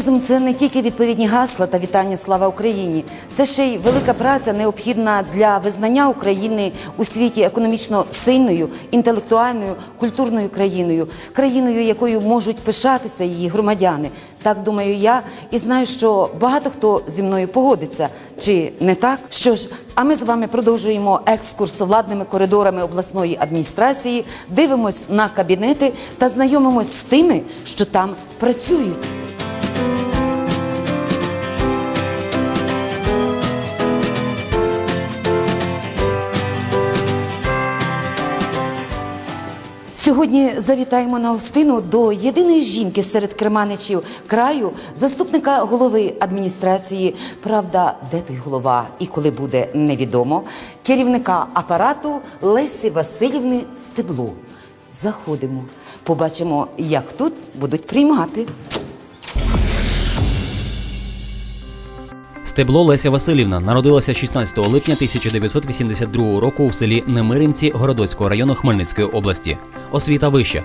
Патріотизм це не тільки відповідні гасла та вітання Слава Україні. Це ще й велика праця, необхідна для визнання України у світі економічно сильною, інтелектуальною, культурною країною, країною, якою можуть пишатися її громадяни. Так думаю я, і знаю, що багато хто зі мною погодиться. Чи не так? Що ж, а ми з вами продовжуємо екскурс владними коридорами обласної адміністрації, дивимось на кабінети та знайомимось з тими, що там працюють. Сьогодні завітаємо на Остину до єдиної жінки серед керманичів краю, заступника голови адміністрації. Правда, де той голова і коли буде невідомо, керівника апарату Лесі Васильівни Стебло. Заходимо, побачимо, як тут будуть приймати. Стебло Леся Васильівна народилася 16 липня 1982 року у селі Немиринці Городоцького району Хмельницької області. Освіта вища.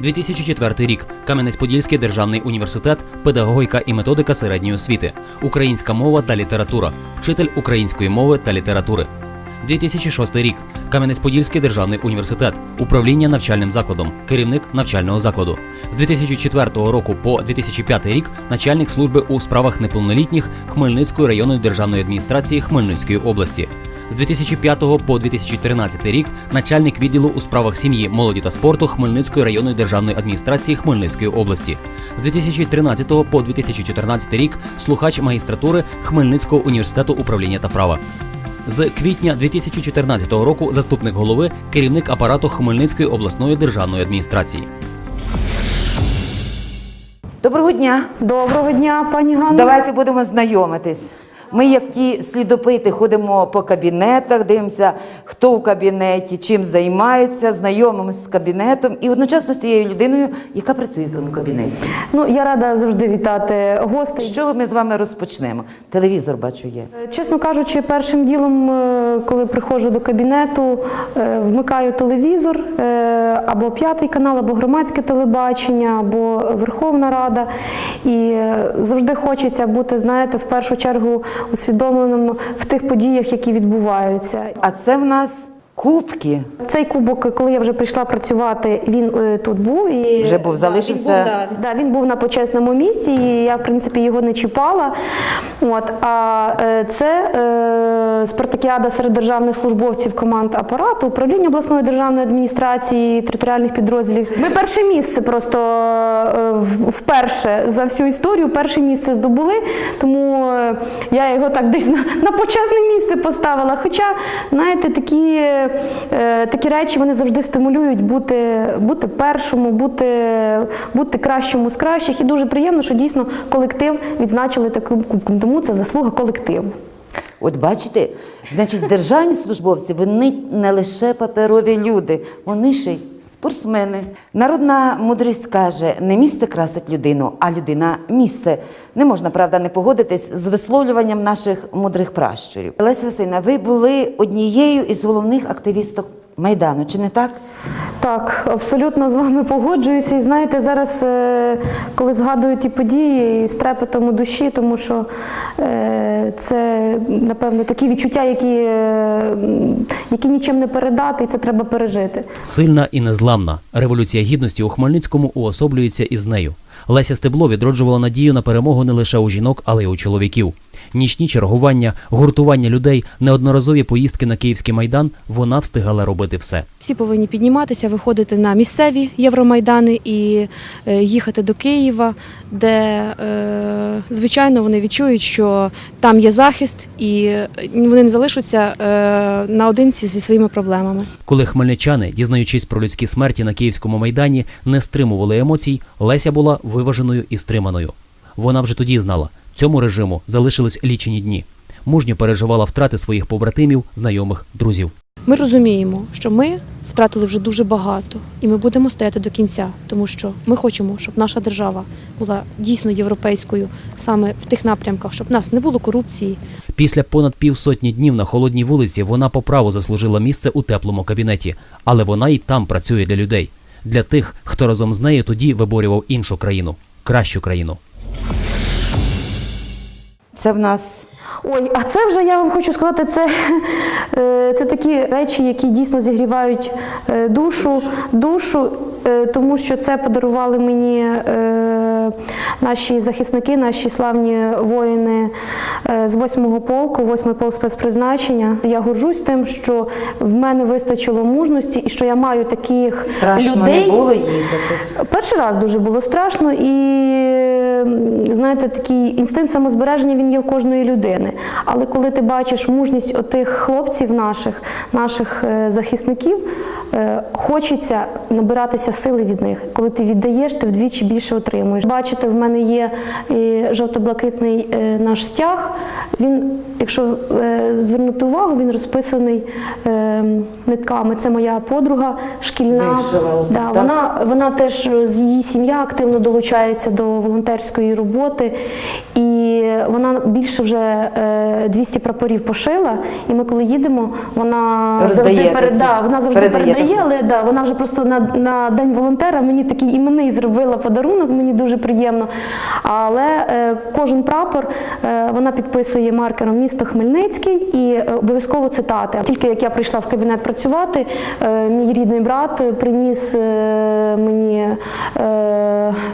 2004 рік. Кам'янець-Подільський державний університет, педагогіка і методика середньої освіти, українська мова та література, вчитель української мови та літератури. 2006 рік. Кам'янець-Подільський державний університет, управління навчальним закладом, керівник навчального закладу. З 2004 року по 2005 рік начальник служби у справах неповнолітніх Хмельницької районної державної адміністрації Хмельницької області. З 2005 по 2013 рік начальник відділу у справах сім'ї, молоді та спорту Хмельницької районної державної адміністрації Хмельницької області. З 2013 по 2014 рік слухач магістратури Хмельницького університету управління та права. З квітня 2014 року заступник голови, керівник апарату Хмельницької обласної державної адміністрації. Доброго дня! Доброго дня, пані Ганна. Давайте будемо знайомитись. Ми, як ті слідопити, ходимо по кабінетах, дивимося, хто в кабінеті, чим займається, знайомимося з кабінетом і одночасно з тією людиною, яка працює в тому кабінеті. Ну я рада завжди вітати гостей. Чого ми з вами розпочнемо? Телевізор бачу є. Чесно кажучи, першим ділом, е, коли приходжу до кабінету, е, вмикаю телевізор е, або п'ятий канал, або громадське телебачення, або Верховна Рада. І е, завжди хочеться бути, знаєте, в першу чергу усвідомленим в тих подіях, які відбуваються. А це в нас кубки. Цей кубок, коли я вже прийшла працювати, він е, тут був і Вже був, залишився. Він був, да, да, він був на почесному місці, і я в принципі його не чіпала. От а е, це е, спартакіада серед державних службовців команд апарату, управління обласної державної адміністрації, територіальних підрозділів. Ми перше місце просто е, вперше за всю історію перше місце здобули, тому е, я його так десь на, на почесне місце поставила. Хоча, знаєте, такі, е, такі речі вони завжди стимулюють бути, бути першому, бути, бути кращому з кращих. І дуже приємно, що дійсно колектив відзначили таким кубком. Тому це заслуга колективу. От бачите, значить, державні службовці вони не лише паперові люди, вони ще й спортсмени. Народна мудрість каже: не місце красить людину, а людина місце. Не можна, правда, не погодитись з висловлюванням наших мудрих пращурів. Леся Васильна, ви були однією із головних активісток Майдану, чи не так? Так, абсолютно з вами погоджуюся. І знаєте, зараз, е, коли згадую ті події, і з трепетом у душі, тому що е, це, напевно, такі відчуття, які, е, які нічим не передати, і це треба пережити. Сильна і незламна. Революція гідності у Хмельницькому уособлюється із нею. Леся Стебло відроджувала надію на перемогу не лише у жінок, але й у чоловіків. Нічні чергування, гуртування людей, неодноразові поїздки на київський майдан вона встигала робити все. Всі повинні підніматися, виходити на місцеві Євромайдани і е, їхати до Києва, де, е, звичайно, вони відчують, що там є захист, і е, вони не залишаться наодинці зі своїми проблемами. Коли хмельничани, дізнаючись про людські смерті на київському майдані, не стримували емоцій, Леся була виваженою і стриманою. Вона вже тоді знала, цьому режиму залишились лічені дні. Мужньо переживала втрати своїх побратимів, знайомих, друзів. Ми розуміємо, що ми втратили вже дуже багато, і ми будемо стояти до кінця, тому що ми хочемо, щоб наша держава була дійсно європейською саме в тих напрямках, щоб в нас не було корупції, Після понад півсотні днів на холодній вулиці вона по праву заслужила місце у теплому кабінеті, але вона і там працює для людей, для тих, хто разом з нею тоді виборював іншу країну, кращу країну. Це в нас Ой, а це вже я вам хочу сказати, це, е, це такі речі, які дійсно зігрівають е, душу, душу, е, тому що це подарували мені наші захисники, наші славні воїни е, з 8-го полку, 8-й полк спецпризначення. Я горжусь тим, що в мене вистачило мужності і що я маю таких страшно людей. не було їхати. Перший раз дуже було страшно, і знаєте, такий інстинкт самозбереження він є в кожної людини. Але коли ти бачиш мужність отих хлопців наших, наших е, захисників, е, хочеться набиратися сили від них. Коли ти віддаєш, ти вдвічі більше отримуєш. Бачите, в мене є е, жовто-блакитний е, наш стяг. Він, якщо е, звернути увагу, він розписаний нитками. Це моя подруга шкільна. Да, так? вона вона теж з її сім'я активно долучається до волонтерської роботи, і вона більше вже е, 200 прапорів пошила. І ми, коли їдемо, вона завжди Роздаєте перед, да, вона завжди передає, але да, вона вже просто на, на день волонтера мені такий іменний зробила подарунок, мені дуже приємно. Але е, кожен прапор е, вона підписує маркером місто Хмельницький і е, обов'язково цитати. Тільки як я прийшла в кабінет працювати, е, мій рідний брат е, приніс е, мені,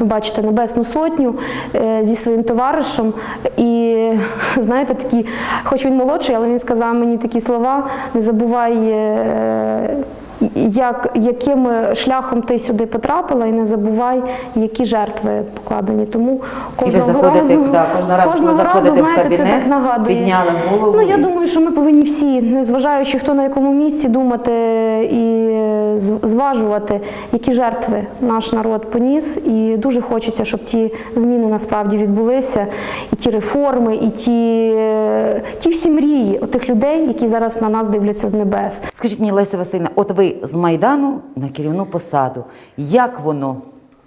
е, бачите, Небесну Сотню е, зі своїм товаришем. І знаєте, такі, хоч він молодший, але він сказав мені такі слова: не забувай. е, як, яким шляхом ти сюди потрапила, і не забувай, які жертви покладені. Тому кожного заходите, разу, да, кожного разу, кожного разу, в знаєте, це так нагадує. підняли голову Ну, я думаю, що ми повинні всі, незважаючи хто на якому місці, думати і зважувати, які жертви наш народ поніс. І дуже хочеться, щоб ті зміни насправді відбулися, і ті реформи, і ті, е, ті всі мрії тих людей, які зараз на нас дивляться з небес. Скажіть мені, Леся Васильівна, от ви з Майдану на керівну посаду. Як воно?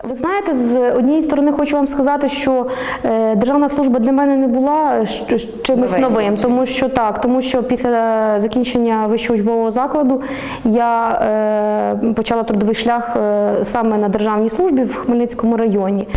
Ви знаєте, з однієї сторони хочу вам сказати, що е, державна служба для мене не була щ- чимось новим, тому що так, тому що після закінчення вищого учбового закладу я е, почала трудовий шлях е, саме на державній службі в Хмельницькому районі.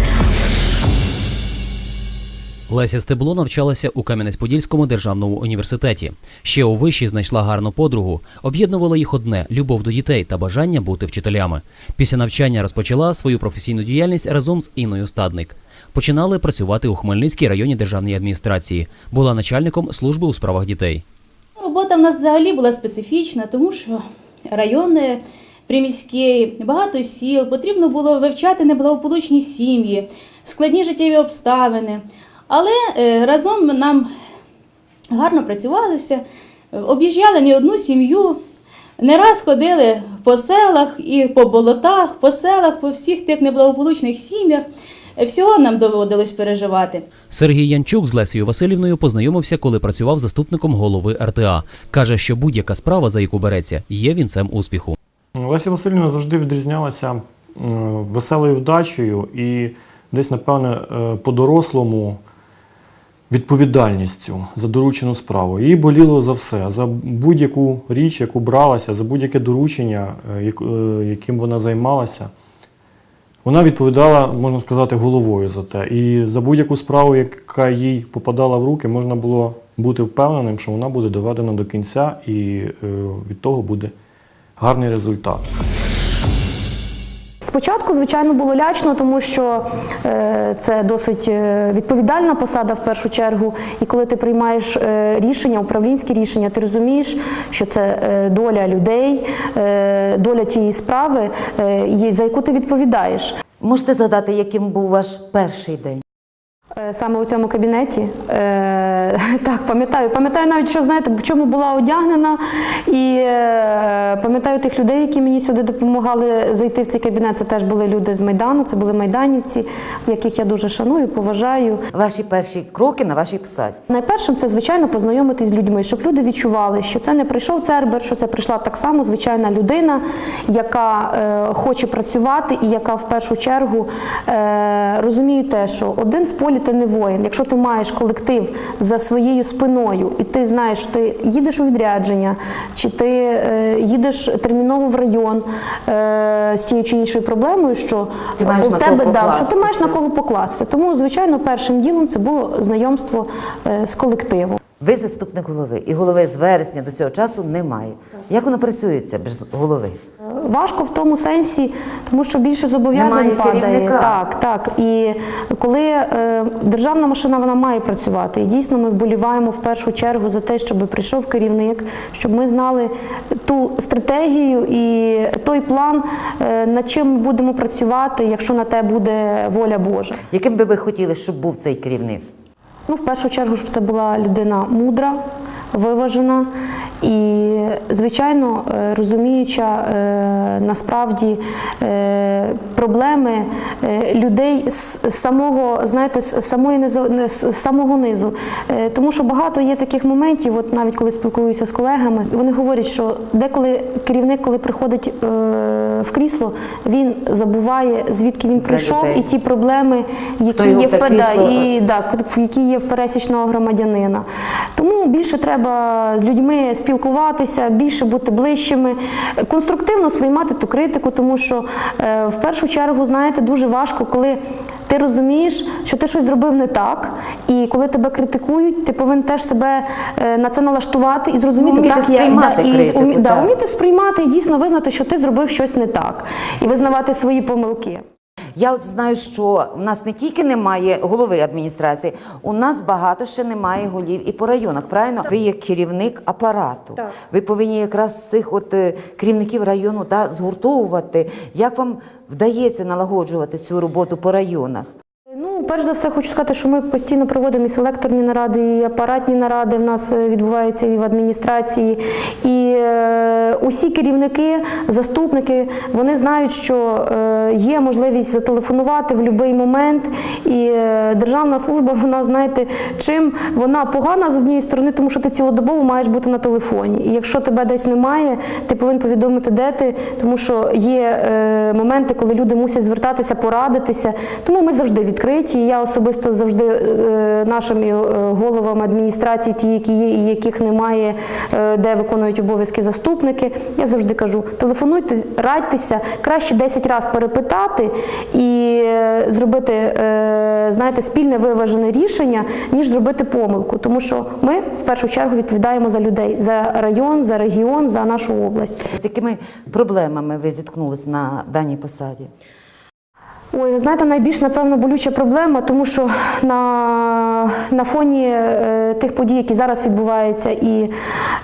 Леся Стебло навчалася у Кам'янець-Подільському державному університеті. Ще у виші знайшла гарну подругу. Об'єднувало їх одне любов до дітей та бажання бути вчителями. Після навчання розпочала свою професійну діяльність разом з Інною Стадник. Починали працювати у Хмельницькій районній державній адміністрації. Була начальником служби у справах дітей. Робота в нас взагалі була специфічна, тому що райони приміські, багато сіл, потрібно було вивчати неблагополучні сім'ї, складні життєві обставини. Але е, разом нам гарно працювалися, е, об'їжджали не одну сім'ю, не раз ходили по селах і по болотах, по селах, по всіх тих неблагополучних сім'ях. Е, Всього нам доводилось переживати. Сергій Янчук з Лесею Васильівною познайомився, коли працював заступником голови РТА. Каже, що будь-яка справа, за яку береться, є вінцем успіху. Леся Васильівна завжди відрізнялася веселою вдачею і десь, напевне, е, по-дорослому відповідальністю за доручену справу. Їй боліло за все, за будь-яку річ, яку бралася, за будь-яке доручення, е, е, яким вона займалася. Вона відповідала, можна сказати, головою за те. І за будь-яку справу, яка їй попадала в руки, можна було бути впевненим, що вона буде доведена до кінця, і е, від того буде гарний результат. Спочатку, звичайно, було лячно, тому що е, це досить е, відповідальна посада в першу чергу. І коли ти приймаєш е, рішення, управлінські рішення, ти розумієш, що це доля людей, доля тієї справи, за яку ти відповідаєш. Можете згадати, яким був ваш перший день? Е, Саме у цьому кабінеті. Е, так, пам'ятаю. Пам'ятаю навіть, що знаєте, в чому була одягнена. І е, пам'ятаю тих людей, які мені сюди допомагали зайти в цей кабінет. Це теж були люди з Майдану, це були майданівці, яких я дуже шаную, поважаю. Ваші перші кроки на вашій посаді? Найпершим це, звичайно, познайомитись з людьми, щоб люди відчували, що це не прийшов цербер, що це прийшла так само звичайна людина, яка е, хоче працювати і яка в першу чергу е, розуміє те, що один в полі ти не воїн. Якщо ти маєш колектив за своєю спиною, і ти знаєш, що ти їдеш у відрядження, чи ти е, їдеш терміново в район е, з тією чи іншою проблемою, що Ти маєш у на тебе кого да, що ти маєш на кого покласти. Тому, звичайно, першим ділом це було знайомство е, з колективом. Ви заступник голови, і голови з вересня до цього часу немає. Як воно працюється без голови? Важко в тому сенсі, тому що більше зобов'язань Немає падає. керівника. Так, так. І коли е, державна машина вона має працювати, і дійсно ми вболіваємо в першу чергу за те, щоб прийшов керівник, щоб ми знали ту стратегію і той план, е, над чим ми будемо працювати, якщо на те буде воля Божа. Яким би ви хотіли, щоб був цей керівник? Ну, в першу чергу, щоб це була людина мудра, виважена і, звичайно, е, розуміюча е, насправді е, проблеми людей з самого, знаєте, з самої низу, з самого низу. Тому що багато є таких моментів, от навіть коли спілкуюся з колегами, вони говорять, що деколи керівник, коли приходить в крісло, він забуває, звідки він прийшов, і ті проблеми, які є в крісло, і да, які є в пересічного громадянина. Тому більше треба з людьми спілкуватися, більше бути ближчими, конструктивно сприймати ту критику, тому що е, в першу чергу, знаєте, дуже важко, коли ти розумієш, що ти щось зробив не так, і коли тебе критикують, ти повинен теж себе е, на це налаштувати і зрозуміти, вміти так, я- сприймати і критику, умі- да, так. вміти сприймати і дійсно визнати, що ти зробив щось не так, і визнавати свої помилки. Я от знаю, що в нас не тільки немає голови адміністрації, у нас багато ще немає голів і по районах. Правильно, ви є керівник апарату. Так. Ви повинні якраз цих от е, керівників району да, згуртовувати. Як вам вдається налагоджувати цю роботу по районах? Ну, перш за все, хочу сказати, що ми постійно проводимо і селекторні наради, і апаратні наради в нас е, відбуваються і в адміністрації. І усі керівники, заступники, вони знають, що е, є можливість зателефонувати в будь-який момент. І е, державна служба, вона, знаєте, чим вона погана з однієї сторони, тому що ти цілодобово маєш бути на телефоні. І якщо тебе десь немає, ти повинен повідомити, де ти, тому що є е, моменти, коли люди мусять звертатися, порадитися. Тому ми завжди відкриті. Я особисто завжди е, нашим е, головам адміністрації, ті, які є і яких немає, е, де виконують обов'язки заступники. Я завжди кажу: телефонуйте, радьтеся, краще 10 разів перепитати і е, зробити, е, знаєте, спільне виважене рішення, ніж зробити помилку. Тому що ми в першу чергу відповідаємо за людей, за район, за регіон, за нашу область. З якими проблемами ви зіткнулись на даній посаді? Ой, ви знаєте, найбільш напевно болюча проблема, тому що на, на фоні е, тих подій, які зараз відбуваються, і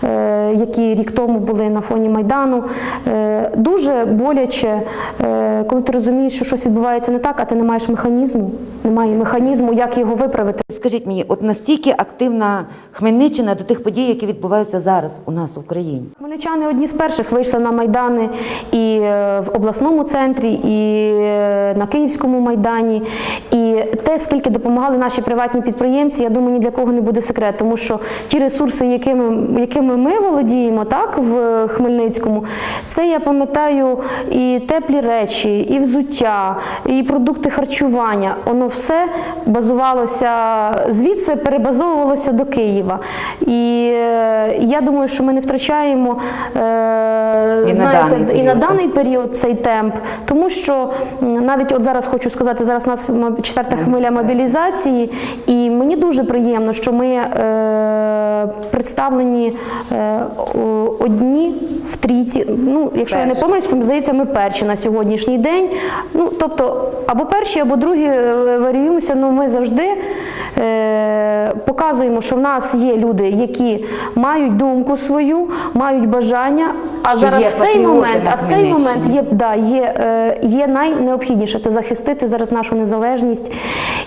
е, які рік тому були на фоні Майдану, е, дуже боляче, е, коли ти розумієш, що щось відбувається не так, а ти не маєш механізму, немає механізму, як його виправити. Скажіть мені, от настільки активна Хмельниччина до тих подій, які відбуваються зараз у нас в Україні? Хмельничани одні з перших вийшли на майдани і е, в обласному центрі, і е, на Київському майдані. І те, скільки допомагали наші приватні підприємці, я думаю, ні для кого не буде секрет, тому що ті ресурси, якими, якими ми володіємо, так в Хмельницькому, це я пам'ятаю і теплі речі, і взуття, і продукти харчування. Воно все базувалося звідси, перебазовувалося до Києва. І е, я думаю, що ми не втрачаємо е, І на знаєте, даний і на період, так. даний період цей темп, тому що навіть от зараз хочу сказати, зараз у нас четверта хвиля мобілізації, і мені дуже приємно, що ми е, представлені е, одні в трійці. Ну, якщо я не помиляюсь, здається, ми перші на сьогоднішній день. Ну, тобто, або перші, або другі е, варіюємося, але ми завжди. Е, показуємо, що в нас є люди, які мають думку свою, мають бажання. А Що зараз в цей момент, а в цей момент є, да, є, е, є найнеобхідніше це захистити зараз нашу незалежність.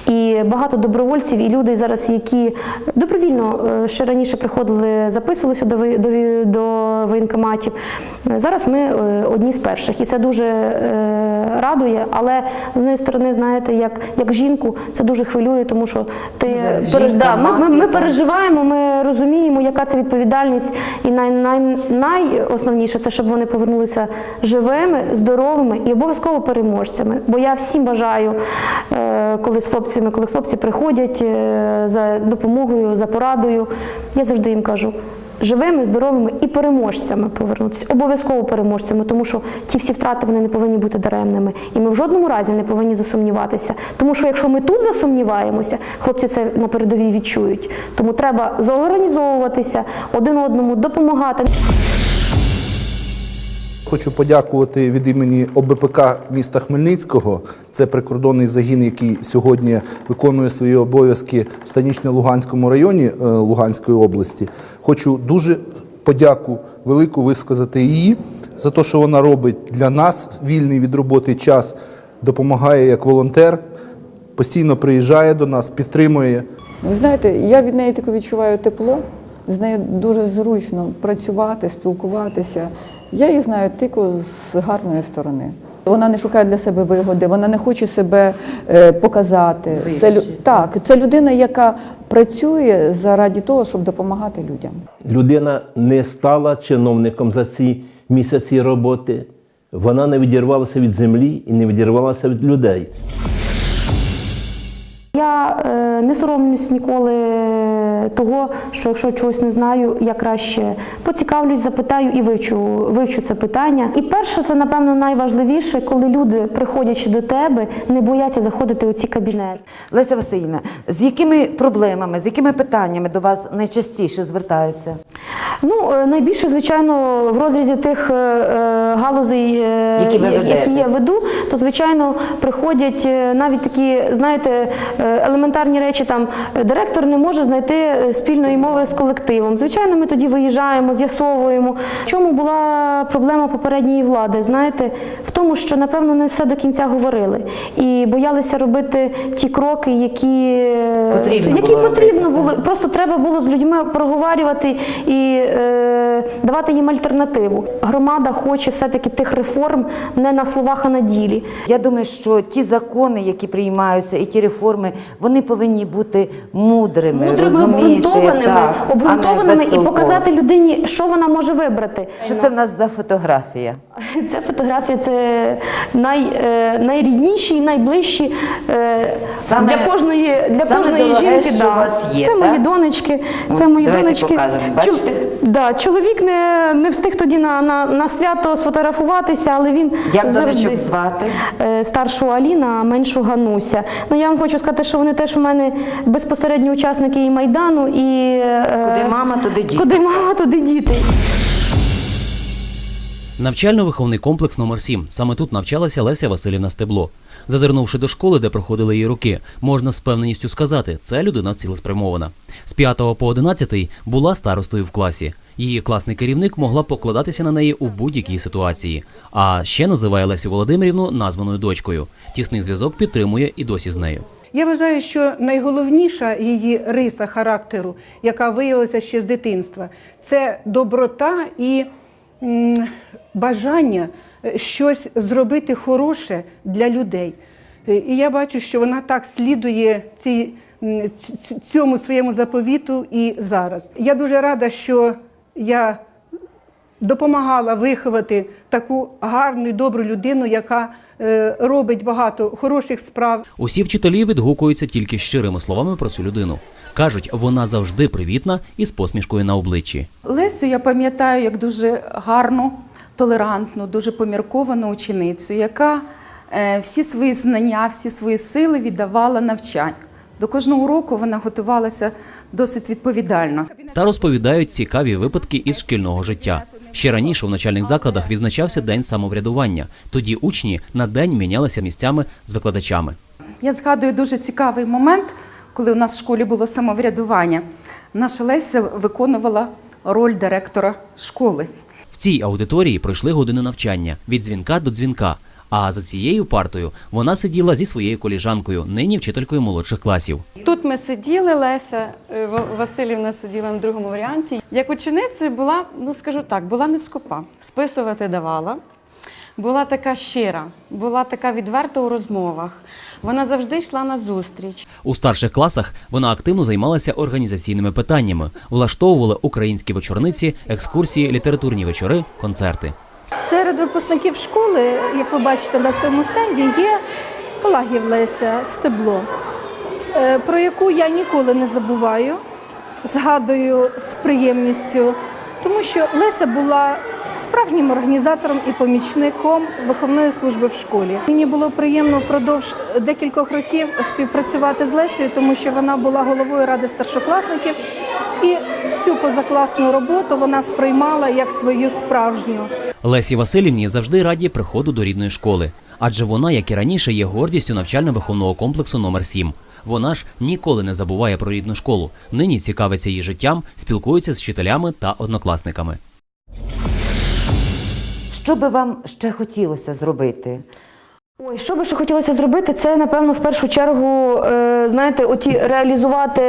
І багато добровольців і люди зараз, які добровільно е, ще раніше приходили, записувалися до, до, до воєнкоматів. Зараз ми е, одні з перших, і це дуже е, радує. Але з однієї сторони, знаєте, як, як жінку, це дуже хвилює, тому що ти Жінка, переж- да, ми, ми, ми переживаємо, ми розуміємо, яка це відповідальність, і най, най, найосновніше це щоб вони повернулися живими, здоровими і обов'язково переможцями. Бо я всім бажаю, е, коли з хлопцями, коли хлопці приходять е, за допомогою, за порадою, я завжди їм кажу. Живими, здоровими і переможцями повернутися, обов'язково переможцями, тому що ті всі втрати вони не повинні бути даремними. І ми в жодному разі не повинні засумніватися. Тому що якщо ми тут засумніваємося, хлопці це на передовій відчують. Тому треба зорганізовуватися, один одному допомагати. Хочу подякувати від імені ОБПК міста Хмельницького. Це прикордонний загін, який сьогодні виконує свої обов'язки в Станічно-Луганському районі е, Луганської області. Хочу дуже подяку велику висказати її за те, що вона робить для нас вільний від роботи час, допомагає як волонтер, постійно приїжджає до нас, підтримує. Ви знаєте, я від неї таке відчуваю тепло, з нею дуже зручно працювати, спілкуватися. Я її знаю тільки з гарної сторони. Вона не шукає для себе вигоди, вона не хоче себе е, показати. Це, так, це людина, яка працює заради того, щоб допомагати людям. людина не стала чиновником за ці місяці роботи. Вона не відірвалася від землі і не відірвалася від людей. Я е, не соромлюсь ніколи того, що якщо чогось не знаю, я краще поцікавлюсь, запитаю і вивчу, вивчу це питання. І перше, це напевно найважливіше, коли люди, приходячи до тебе, не бояться заходити у ці кабінети. Леся Васильівна, з якими проблемами, з якими питаннями до вас найчастіше звертаються? Ну, е, найбільше, звичайно, в розрізі тих е, е, галузей, Які ви які я веду, то звичайно приходять е, навіть такі, знаєте, е, елементарні речі. Там директор не може знайти е, спільної мови з колективом. Звичайно, ми тоді виїжджаємо, з'ясовуємо. В чому була проблема попередньої влади? Знаєте, в тому, що напевно не все до кінця говорили і боялися робити ті кроки, які, Потрібно які було потрібно робити, було. Просто треба було з людьми проговорювати і е, давати їм альтернативу. Громада хоче все-таки тих реформ не на словах, а на ділі. Я думаю, що ті закони, які приймаються, і ті реформи, вони повинні бути мудрими, Мудрими, обґрунтованими, так, обґрунтованими і показати людині, що вона може вибрати. Що це в нас за фотографія? Ця фотографія це най, е, найрідніші і найближчі е, Саме- для кожної, для саме кожної дороге, жінки. що да. у вас є, це так? мої донечки. Це мої давайте донечки. показуємо. Бачите? Да, чоловік не, не встиг тоді на, на, на свято сфотографуватися, але він Як завжди звати? Е, старшу Аліна, а меншу Гануся. Ну я вам хочу сказати, що вони теж у мене безпосередні учасники і майдану, і е, Куди мама, туди діти. Куди мама, туди діти. Навчально-виховний комплекс номер 7 Саме тут навчалася Леся Василівна Стебло. Зазирнувши до школи, де проходили її роки, можна з впевненістю сказати, це людина цілеспрямована. З 5 по 11 була старостою в класі. Її класний керівник могла покладатися на неї у будь-якій ситуації. А ще називає Лесю Володимирівну названою дочкою. Тісний зв'язок підтримує і досі з нею. Я вважаю, що найголовніша її риса характеру, яка виявилася ще з дитинства, це доброта і бажання щось зробити хороше для людей. Е, І я бачу, що вона так слідує цій, цьому своєму заповіту і зараз. Я дуже рада, що я допомагала виховати таку гарну і добру людину, яка е, робить багато хороших справ. Усі вчителі відгукуються тільки щирими словами про цю людину. Кажуть, вона завжди привітна і з посмішкою на обличчі. Лесю я пам'ятаю як дуже гарну, толерантну, дуже помірковану ученицю, яка е, всі свої знання, всі свої сили віддавала навчанню. До кожного уроку вона готувалася досить відповідально. Та розповідають цікаві випадки із шкільного життя. Ще раніше в начальних закладах відзначався день самоврядування. Тоді учні на день мінялися місцями з викладачами. Я згадую дуже цікавий момент, коли у нас в школі було самоврядування. Наша Леся виконувала роль директора школи. В цій аудиторії пройшли години навчання від дзвінка до дзвінка. А за цією партою вона сиділа зі своєю коліжанкою, нині вчителькою молодших класів. Тут ми сиділи, Леся е, Васильівна сиділа на другому варіанті. Як ученицею була, ну скажу так, була не скупа. Списувати давала. Була така щира, була така відверта у розмовах. Вона завжди йшла на зустріч. У старших класах вона активно займалася організаційними питаннями, влаштовувала українські вечорниці, екскурсії, літературні вечори, концерти. Серед випускників школи, як ви бачите на цьому стенді, є Палагів Леся Стебло, е, про яку я ніколи не забуваю, згадую з приємністю, тому що Леся була справжнім організатором і помічником виховної служби в школі. Мені було приємно впродовж декількох років співпрацювати з Лесею, тому що вона була головою ради старшокласників. І всю позакласну роботу вона сприймала як свою справжню. Лесі Васильівні завжди раді приходу до рідної школи, адже вона, як і раніше, є гордістю навчально-виховного комплексу номер 7 Вона ж ніколи не забуває про рідну школу. Нині цікавиться її життям, спілкується з вчителями та однокласниками. Що би вам ще хотілося зробити? Ой, що би ще хотілося зробити, це напевно в першу чергу, е, знаєте, оті реалізувати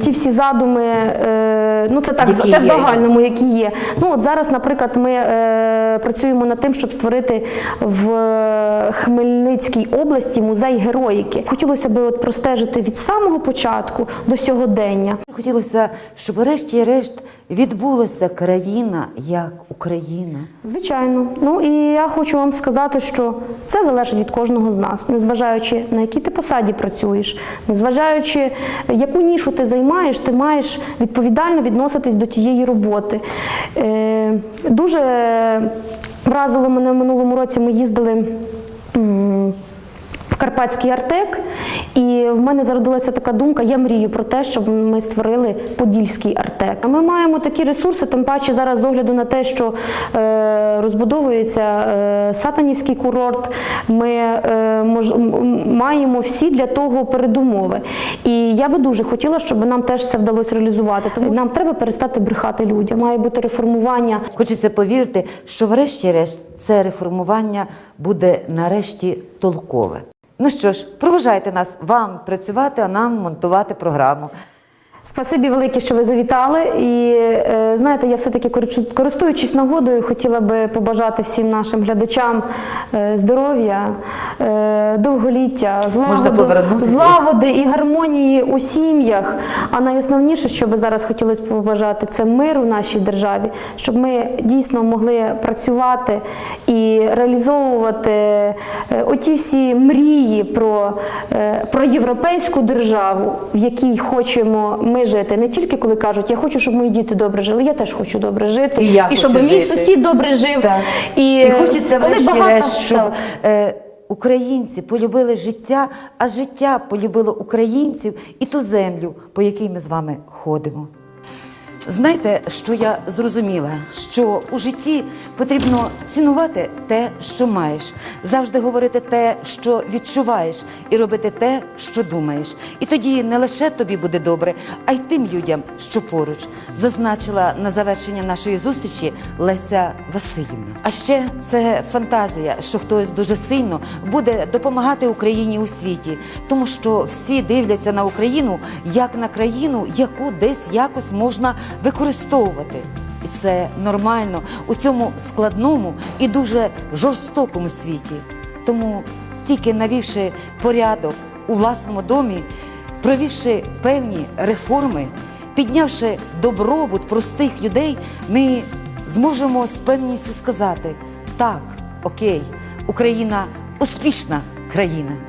ті всі задуми. Е, ну це так, Які це в загальному, які є. Ну от зараз, наприклад, ми е, працюємо над тим, щоб створити в Хмельницькій області музей героїки. Хотілося б от простежити від самого початку до сьогодення. Хотілося, щоб врешті-решт відбулася країна як Україна. Звичайно. Ну і я хочу вам сказати, що це залежить від кожного з нас, незважаючи на якій ти посаді працюєш, незважаючи, яку нішу ти займаєш, ти маєш відповідально відноситись до тієї роботи. Е, дуже вразило мене в минулому році. Ми їздили. Карпатський Артек, і в мене зародилася така думка. Я мрію про те, щоб ми створили Подільський Артек. Ми маємо такі ресурси, тим паче зараз з огляду на те, що е, розбудовується е, Сатанівський курорт. Ми е, маємо всі для того передумови. І я би дуже хотіла, щоб нам теж це вдалося реалізувати. Тому нам треба перестати брехати людям. Має бути реформування. Хочеться повірити, що врешті-решт це реформування буде нарешті толкове. Ну що ж, проважайте нас вам працювати, а нам монтувати програму. Спасибі велике, що ви завітали. І е, знаєте, я все-таки користуючись нагодою, хотіла би побажати всім нашим глядачам е, здоров'я, е, довголіття, злагоди, злагоди і гармонії у сім'ях. А найосновніше, що би зараз хотілося побажати, це мир у нашій державі, щоб ми дійсно могли працювати і реалізовувати е, оті всі мрії про, е, про європейську державу, в якій хочемо ми жити. Не тільки коли кажуть, я хочу, щоб мої діти добре жили, я теж хочу добре жити, І я щоб хочу мій жити. сусід добре жив. Так. І, І хочеться коли багато- врешті-решт, щоб е, українці полюбили життя, а життя полюбило українців і ту землю, по якій ми з вами ходимо. Знаєте, що я зрозуміла? Що у житті потрібно цінувати те, що маєш, завжди говорити те, що відчуваєш, і робити те, що думаєш. І тоді не лише тобі буде добре, а й тим людям, що поруч, зазначила на завершення нашої зустрічі Леся Васильівна. А ще це фантазія, що хтось дуже сильно буде допомагати Україні у світі, тому що всі дивляться на Україну як на країну, яку десь якось можна використовувати. І це нормально у цьому складному і дуже жорстокому світі. Тому тільки навівши порядок у власному домі, провівши певні реформи, піднявши добробут простих людей, ми зможемо з певністю сказати: так, окей, Україна успішна країна.